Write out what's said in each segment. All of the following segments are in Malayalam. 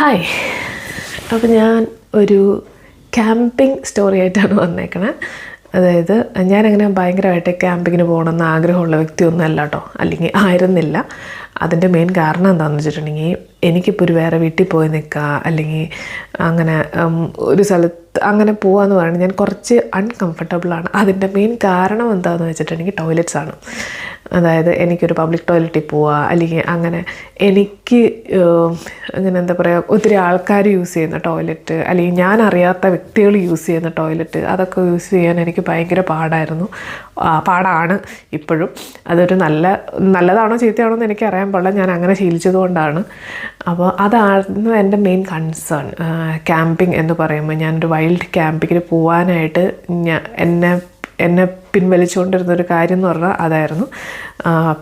ഹായ് അപ്പോൾ ഞാൻ ഒരു ക്യാമ്പിംഗ് സ്റ്റോറി ആയിട്ടാണ് വന്നേക്കണേ. അതായത് ഞാനങ്ങനെ ഭയങ്കരമായിട്ട് ക്യാമ്പിങ്ങിന് പോകണമെന്ന് ആഗ്രഹമുള്ള വ്യക്തിയൊന്നും അല്ല കേട്ടോ. അല്ലെങ്കിൽ ആയിരുന്നില്ല. അതിന്റെ മെയിൻ കാരണം എന്താണെന്ന് വെച്ചിട്ടുണ്ടെങ്കിൽ എനിക്കിപ്പോൾ ഒരു വേറെ വീട്ടിൽ പോയി നിൽക്കുക അല്ലെങ്കിൽ അങ്ങനെ ഒരു സ്ഥലത്ത് അങ്ങനെ പോകാമെന്ന് പറയുന്നത് ഞാൻ കുറച്ച് അൺകംഫർട്ടബിളാണ് അതിന്റെ മെയിൻ കാരണം എന്താണെന്ന് വെച്ചിട്ടുണ്ടെങ്കിൽ ടോയ്ലറ്റ്സ് ആണ്. അതായത് എനിക്കൊരു പബ്ലിക് ടോയ്ലറ്റിൽ പോവുക അല്ലെങ്കിൽ അങ്ങനെ എനിക്ക് അങ്ങനെ എന്താ പറയുക ഒത്തിരി ആൾക്കാർ യൂസ് ചെയ്യുന്ന ടോയ്ലറ്റ് അല്ലെങ്കിൽ ഞാൻ അറിയാത്ത വ്യക്തികൾ യൂസ് ചെയ്യുന്ന ടോയ്ലറ്റ് അതൊക്കെ യൂസ് ചെയ്യാൻ എനിക്ക് ഭയങ്കര പാടായിരുന്നു. പാടാണ് ഇപ്പോഴും. അതൊരു നല്ല നല്ലതാണോ ചീത്തയാണോ എന്ന് എനിക്ക് അറിയാൻ പാടില്ല. ഞാൻ അങ്ങനെ ശീലിച്ചതുകൊണ്ടാണ്. അപ്പോൾ അതായിരുന്നു എന്റെ മെയിൻ കൺസേൺ ക്യാമ്പിംഗ് എന്ന് പറയുമ്പോൾ ഞാനൊരു വൈൽഡ് ക്യാമ്പിങ്ങിന് പോകാനായിട്ട് ഞാൻ എന്നെ എന്നെ പിൻവലിച്ചുകൊണ്ടിരുന്ന ഒരു കാര്യം എന്ന് പറഞ്ഞാൽ അതായിരുന്നു.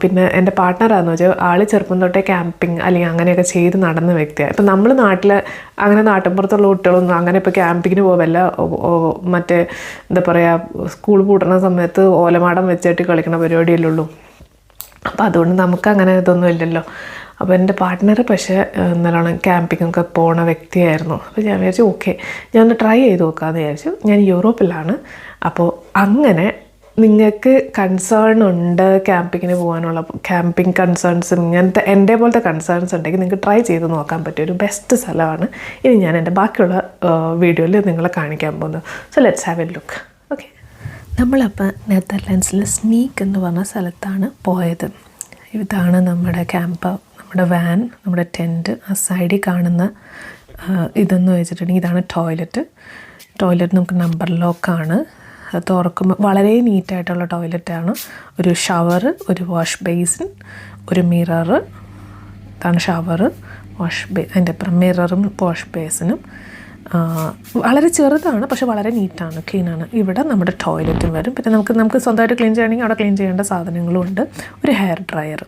പിന്നെ എന്റെ പാർട്ട്ണറാന്ന് വെച്ചാൽ ആൾ ചെറുപ്പം തൊട്ടേ ക്യാമ്പിങ് അല്ലെങ്കിൽ അങ്ങനെയൊക്കെ ചെയ്ത് നടന്ന വ്യക്തിയാണ്. ഇപ്പം നമ്മൾ നാട്ടിൽ അങ്ങനെ നാട്ടിൻപുറത്തുള്ള കുട്ടികളൊന്നും അങ്ങനെ ഇപ്പോൾ ക്യാമ്പിങ്ങിന് പോവല്ല. മറ്റേ എന്താ പറയുക സ്കൂൾ പൂട്ടുന്ന സമയത്ത് ഓലമാടം വെച്ചിട്ട് കളിക്കുന്ന പരിപാടിയല്ലുള്ളൂ അപ്പോൾ അതുകൊണ്ട് നമുക്ക് അങ്ങനെ ഇതൊന്നും ഇല്ലല്ലോ. അപ്പോൾ എന്റെ പാർട്ട്ണർ പക്ഷേ നല്ലോണം ക്യാമ്പിംഗ് ഒക്കെ പോണ വ്യക്തിയായിരുന്നു. അപ്പോൾ ഞാൻ വിചാരിച്ചു ഓക്കെ ഞാനൊന്ന് ട്രൈ ചെയ്ത് നോക്കാമെന്ന് വിചാരിച്ചു. ഞാൻ യൂറോപ്പിലാണ്. അപ്പോൾ അങ്ങനെ നിങ്ങൾക്ക് കൺസേൺ ഉണ്ട് ക്യാമ്പിങ്ങിന് പോകാനുള്ള ക്യാമ്പിംഗ് കൺസേൺസും ഇങ്ങനത്തെ എന്റെ പോലത്തെ കൺസേൺസ് ഉണ്ടെങ്കിൽ നിങ്ങൾക്ക് ട്രൈ ചെയ്ത് നോക്കാൻ പറ്റിയ ഒരു ബെസ്റ്റ് സ്ഥലമാണ്. ഇനി ഞാൻ എന്റെ ബാക്കിയുള്ള വീഡിയോയിൽ നിങ്ങളെ കാണിക്കാൻ പോകുന്നത് so let's have a look okay നമ്മളപ്പോൾ നെതർലാൻഡ്സിൽ സ്നീക്ക് എന്ന് പറഞ്ഞ സ്ഥലത്താണ് പോയത്. ഇതാണ് നമ്മുടെ ക്യാമ്പ് നമ്മുടെ വാൻ നമ്മുടെ ടെന്റ് ആ സൈഡിൽ കാണുന്ന ഇതെന്ന് വെച്ചിട്ടുണ്ടെങ്കിൽ ഇതാണ് ടോയ്ലറ്റ് ടോയ്ലറ്റ് നമുക്ക് നമ്പർ ലോക്കാണ് തുറക്കുമ്പോൾ വളരെ നീറ്റായിട്ടുള്ള ടോയ്ലറ്റാണ്. ഒരു ഷവർ ഒരു വാഷ് ബേസിൻ ഒരു മിററ് ഇതാണ് ഷവർ വാഷ് ബേ അതിന്റെ അപ്പുറം മിററും വാഷ് ബേസിനും വളരെ ചെറുതാണ് പക്ഷെ വളരെ നീറ്റാണ് ക്ലീനാണ് ഇവിടെ നമ്മുടെ ടോയ്ലറ്റും വരും. പിന്നെ നമുക്ക് നമുക്ക് സ്വന്തമായിട്ട് ക്ലീൻ ചെയ്യണമെങ്കിൽ അവിടെ ക്ലീൻ ചെയ്യേണ്ട സാധനങ്ങളും ഉണ്ട്. ഒരു ഹെയർ ഡ്രയർ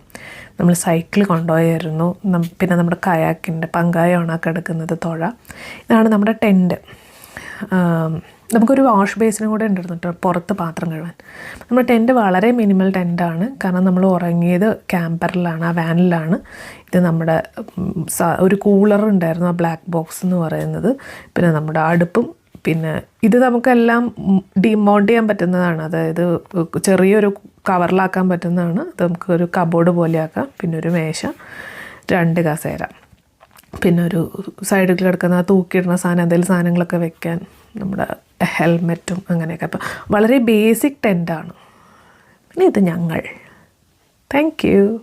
നമ്മൾ സൈക്കിൾ കൊണ്ടുപോയായിരുന്നു. പിന്നെ നമ്മുടെ കയാക്കിന്റെ പങ്കായ ഉണക്കെടുക്കുന്നത് തുഴ. ഇതാണ് നമ്മുടെ ടെന്റ് നമുക്കൊരു വാഷ് ബേസിനും കൂടെ ഉണ്ടായിരുന്നു പുറത്ത് പാത്രം കഴുകാൻ. നമ്മുടെ ടെന്റ് വളരെ മിനിമൽ ടെന്റാണ് കാരണം നമ്മൾ ഉറങ്ങിയത് ക്യാമ്പറിലാണ് ആ വാനിലാണ് ഇത് നമ്മുടെ ഒരു കൂളർ ഉണ്ടായിരുന്നു ആ ബ്ലാക്ക് ബോക്സ് എന്ന് പറയുന്നത്. പിന്നെ നമ്മുടെ അടുപ്പും പിന്നെ ഇത് നമുക്കെല്ലാം ഡിമോണ്ട് ചെയ്യാൻ പറ്റുന്നതാണ്. അതായത് ചെറിയൊരു കവറിലാക്കാൻ പറ്റുന്നതാണ്. ഇത് നമുക്ക് ഒരു കബോർഡ് പോലെയാക്കാം പിന്നെ ഒരു മേശ രണ്ട് കസേര. പിന്നെ ഒരു സൈഡിൽ കിടക്കുന്ന തൂക്കിയിടുന്ന സാധനം എന്തെങ്കിലും സാധനങ്ങളൊക്കെ വെക്കാൻ നമ്മുടെ ഹെൽമെറ്റും അങ്ങനെയൊക്കെ. അപ്പം വളരെ ബേസിക് ടെന്റാണ് പിന്നെ ഇത് ഞങ്ങൾ. Thank you